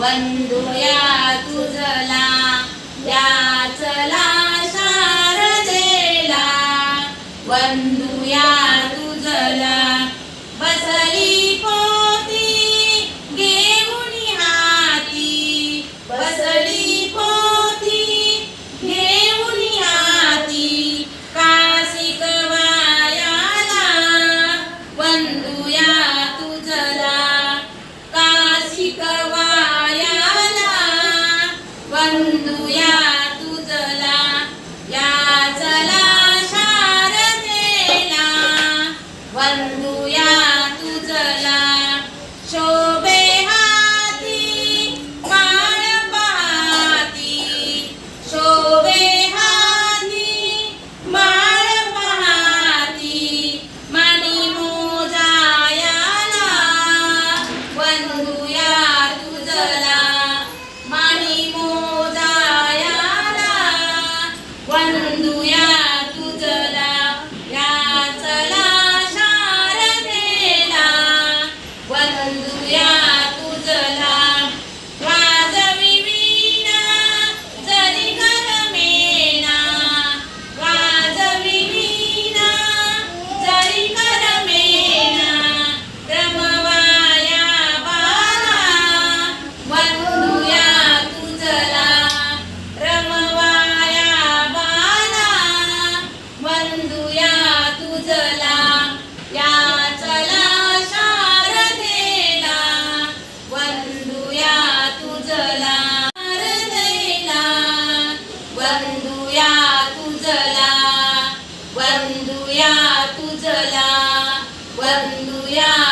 बंधू तुझला या चला शारदेला. बंधू तुझला Hallelujah.